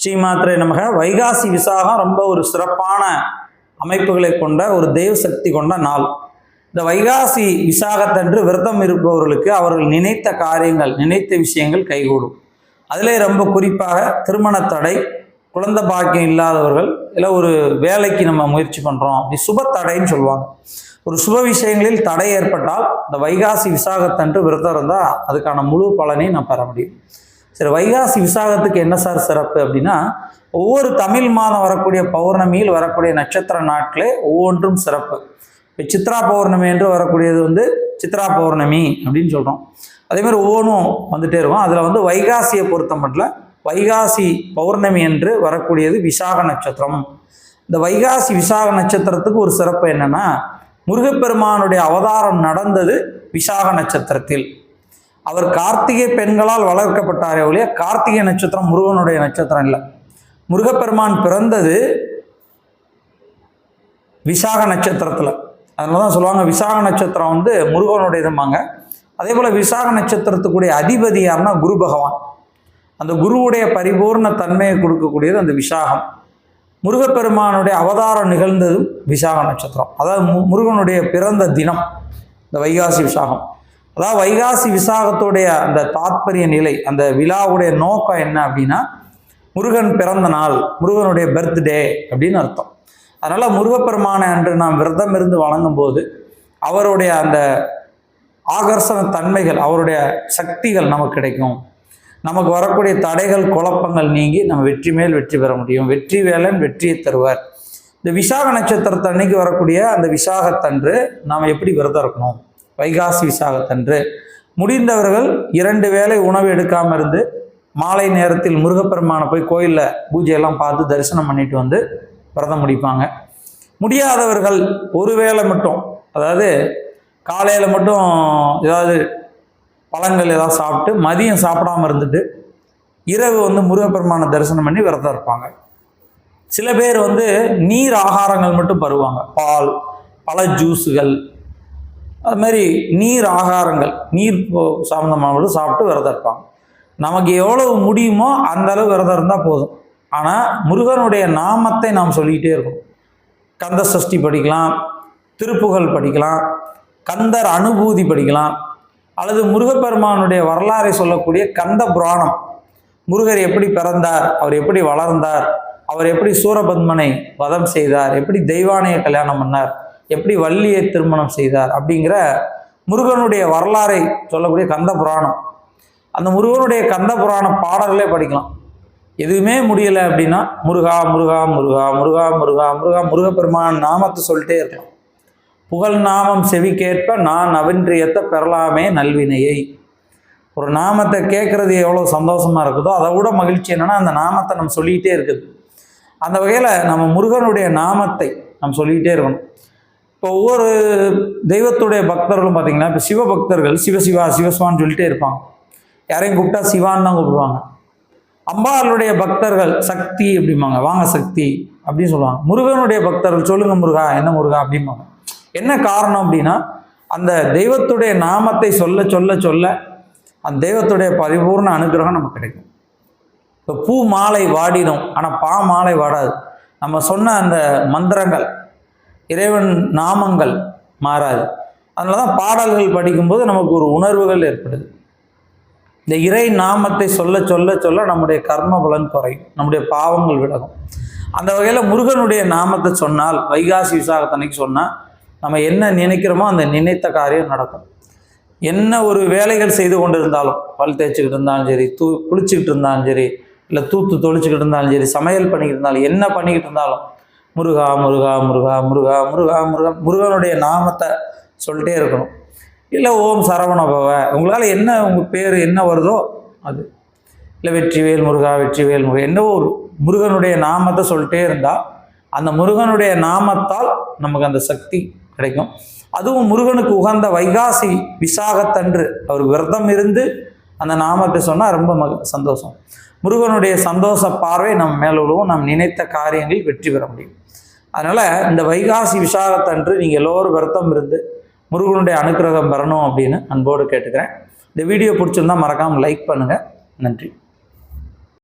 ஸ்ரீமாத்திரை நமக. வைகாசி விசாகம் ரொம்ப ஒரு சிறப்பான அமைப்புகளை கொண்ட ஒரு தெய்வ சக்தி கொண்ட நாள். இந்த வைகாசி விசாகத்தன்று விரதம் இருப்பவர்களுக்கு அவர்கள் நினைத்த காரியங்கள் நினைத்த விஷயங்கள் கைகூடும். அதிலே ரொம்ப குறிப்பாக திருமண தடை குழந்தை பாக்கியம் இல்லாதவர்கள் இல்லை ஒரு வேலைக்கு நம்ம முயற்சி பண்ணுறோம் அப்படி சுப தடைன்னு சொல்லுவாங்க. ஒரு சுப விஷயங்களில் தடை ஏற்பட்டால் இந்த வைகாசி விசாகத்தன்று விரதம் இருந்தால் அதுக்கான முழு பலனையும் நான் பெற முடியும். சரி வைகாசி விசாகத்துக்கு என்ன சார் சிறப்பு அப்படின்னா ஒவ்வொரு தமிழ் மாதம் வரக்கூடிய பௌர்ணமியில் வரக்கூடிய நட்சத்திர நாட்களே ஒவ்வொன்றும் சிறப்பு. இப்போ சித்ரா பௌர்ணமி என்று வரக்கூடியது வந்து சித்ரா பௌர்ணமி அப்படின்னு சொல்கிறோம் அதேமாதிரி ஒவ்வொன்றும் வந்துட்டே இருக்கும். அதில் வந்து வைகாசியை பொறுத்த மட்டும் வைகாசி பௌர்ணமி என்று வரக்கூடியது விசாக நட்சத்திரம். இந்த வைகாசி விசாக நட்சத்திரத்துக்கு ஒரு சிறப்பு என்னென்னா முருகப்பெருமானுடைய அவதாரம் நடந்தது விசாக நட்சத்திரத்தில். அவர் கார்த்திகை பெண்களால் வளர்க்கப்பட்டாரே ஒழிய கார்த்திகை நட்சத்திரம் முருகனுடைய நட்சத்திரம் இல்லை. முருகப்பெருமான் பிறந்தது விசாக நட்சத்திரத்தில். அதனால தான் சொல்லுவாங்க விசாக நட்சத்திரம் வந்து முருகனுடையதும்பாங்க. அதே போல் விசாக நட்சத்திரத்துக்குடைய அதிபதி யாருன்னா குரு பகவான். அந்த குருவுடைய பரிபூர்ண தன்மையை கொடுக்கக்கூடியது அந்த விசாகம். முருகப்பெருமானுடைய அவதாரம் நிகழ்ந்ததும் விசாக நட்சத்திரம். அதாவது மு முருகனுடைய பிறந்த தினம் இந்த வைகாசி விசாகம். அதாவது வைகாசி விசாகத்துடைய அந்த தாத்பரிய நிலை அந்த விழாவுடைய நோக்கம் என்ன அப்படின்னா முருகன் பிறந்த நாள் முருகனுடைய பர்த்டே அப்படின்னு அர்த்தம். அதனால் முருகப்பெருமானை அன்று நாம் விரதம் இருந்து வழங்கும் போது அவருடைய அந்த ஆகர்ஷண தன்மைகள் அவருடைய சக்திகள் நமக்கு கிடைக்கும். நமக்கு வரக்கூடிய தடைகள் குழப்பங்கள் நீங்கி நம்ம வெற்றி மேல் வெற்றி பெற முடியும். வெற்றி வேலன் வெற்றியை தருவார். இந்த விசாக நட்சத்திரத்தை அன்னைக்கு வரக்கூடிய அந்த விசாகத்தன்று நாம் எப்படி விரதம் இருக்கணும்? வைகாசி விசாகத்தன்று. முடிந்தவர்கள் இரண்டு வேளை உணவு எடுக்காமல் இருந்து மாலை நேரத்தில் முருகப்பெருமானை போய் கோயிலில் பூஜையெல்லாம் பார்த்து தரிசனம் பண்ணிட்டு வந்து விரதம் முடிப்பாங்க. முடியாதவர்கள் ஒரு வேளை மட்டும் அதாவது காலையில் மட்டும் ஏதாவது பழங்கள் ஏதாவது சாப்பிட்டு மதியம் சாப்பிடாம இருந்துட்டு இரவு வந்து முருகப்பெருமானை தரிசனம் பண்ணி விரதம் இருப்பாங்க. சில பேர் வந்து நீர் ஆகாரங்கள் மட்டும் பருவாங்க. பால் பழ ஜூஸுகள் அதுமாரி நீர் ஆகாரங்கள் நீர் சம்மந்தமானது சாப்பிட்டு விரதம் இருப்பாங்க. நமக்கு எவ்வளவு முடியுமோ அந்த அளவு விரதம் இருந்தால் போதும். ஆனால் முருகனுடைய நாமத்தை நாம் சொல்லிக்கிட்டே இருக்கோம். கந்த சஷ்டி படிக்கலாம் திருப்புகழ் படிக்கலாம் கந்தர் அனுபூதி படிக்கலாம் அல்லது முருகப்பெருமானுடைய வரலாறை சொல்லக்கூடிய கந்த புராணம். முருகர் எப்படி பிறந்தார் அவர் எப்படி வளர்ந்தார் அவர் எப்படி சூரபத்மனை வதம் செய்தார் எப்படி தெய்வானைய கல்யாணம் பண்ணார் எப்படி வள்ளியை திருமணம் செய்தார் அப்படிங்கிற முருகனுடைய வரலாறை சொல்லக்கூடிய கந்த புராணம். அந்த முருகனுடைய கந்த புராண பாடல்களே படிக்கலாம். எதுவுமே முடியலை அப்படின்னா முருகா முருகா முருகா முருகா முருகா முருகா முருகப்பெருமான் நாமத்தை சொல்லிட்டே இருக்கலாம். புகழ் நாமம் செவிக்கேற்ப நான் அவன்றியத்தை பெறலாமே நல்வினையை. ஒரு நாமத்தை கேட்குறது எவ்வளோ சந்தோஷமாக இருக்குதோ அதை விட மகிழ்ச்சி என்னென்னா அந்த நாமத்தை நம்ம சொல்லிக்கிட்டே இருக்குது. அந்த வகையில் நம்ம முருகனுடைய நாமத்தை நம்ம சொல்லிக்கிட்டே இருக்கணும். இப்போ ஒவ்வொரு தெய்வத்துடைய பக்தர்களும் பார்த்தீங்கன்னா இப்போ சிவபக்தர்கள் சிவசிவா சிவசிவான்னு சொல்லிட்டே இருப்பாங்க. யாரையும் கூப்பிட்டா சிவான்னு தான் கூப்பிடுவாங்க. அம்பாளுடைய பக்தர்கள் சக்தி அப்படிம்பாங்க. வாங்க சக்தி அப்படின்னு சொல்லுவாங்க. முருகனுடைய பக்தர்கள் சொல்லுங்க முருகா என்ன முருகா அப்படிம்பாங்க. என்ன காரணம் அப்படின்னா அந்த தெய்வத்துடைய நாமத்தை சொல்ல சொல்ல சொல்ல அந்த தெய்வத்துடைய பரிபூர்ண அனுகிரகம் நமக்கு கிடைக்கும். இப்போ பூ மாலை வாடிடும் ஆனால் பா மாலை வாடாது. நம்ம சொன்ன அந்த மந்திரங்கள் இறைவன் நாமங்கள் மாறாது. அதனால தான் பாடல்கள் படிக்கும்போது நமக்கு ஒரு உணர்வுகள் ஏற்படுது. இந்த இறை நாமத்தை சொல்ல சொல்ல சொல்ல நம்முடைய கர்ம பலன் குறையும். நம்முடைய பாவங்கள் விலகும். அந்த வகையில் முருகனுடைய நாமத்தை சொன்னால் வைகாசி விசாகத்தன்னைக்கு சொன்னால் நம்ம என்ன நினைக்கிறோமோ அந்த நினைத்த காரியம் நடக்கும். என்ன ஒரு வேலைகள் செய்து கொண்டு இருந்தாலும் பல் தேய்ச்சிக்கிட்டு இருந்தாலும் சரி தூ குளிச்சுக்கிட்டு இருந்தாலும் சரி இல்லை தூத்து தொளிச்சுக்கிட்டு இருந்தாலும் சரி சமையல் பண்ணிக்கிட்டு இருந்தாலும் என்ன பண்ணிக்கிட்டு இருந்தாலும் முருகா முருகா முருகா முருகா முருகா முருகா முருகனுடைய நாமத்தை சொல்லிட்டே இருக்கணும். இல்லை ஓம் சரவண பவ. உங்களால் என்ன உங்கள் பேர் என்ன வருதோ அது. இல்லை வெற்றிவேல் முருகா வெற்றிவேல் முருகா என்னவோ ஒரு முருகனுடைய நாமத்தை சொல்லிட்டே இருந்தால் அந்த முருகனுடைய நாமத்தால் நமக்கு அந்த சக்தி கிடைக்கும். அதுவும் முருகனுக்கு உகந்த வைகாசி விசாகத்தன்று அவர் விரதம் இருந்து அந்த நாமத்தை சொன்னால் ரொம்ப மக சந்தோஷம். முருகனுடைய சந்தோஷ பார்வை நம் மேல் நாம் நினைத்த காரியங்களில் வெற்றி பெற முடியும். அதனால் இந்த வைகாசி விசாரத்தன்று நீங்கள் எல்லோரும் விரத்தம் இருந்து முருகனுடைய அனுக்கிரகம் பெறணும் அப்படின்னு அன்போடு கேட்டுக்கிறேன். இந்த வீடியோ பிடிச்சிருந்தா மறக்காமல் லைக் பண்ணுங்கள் நன்றி.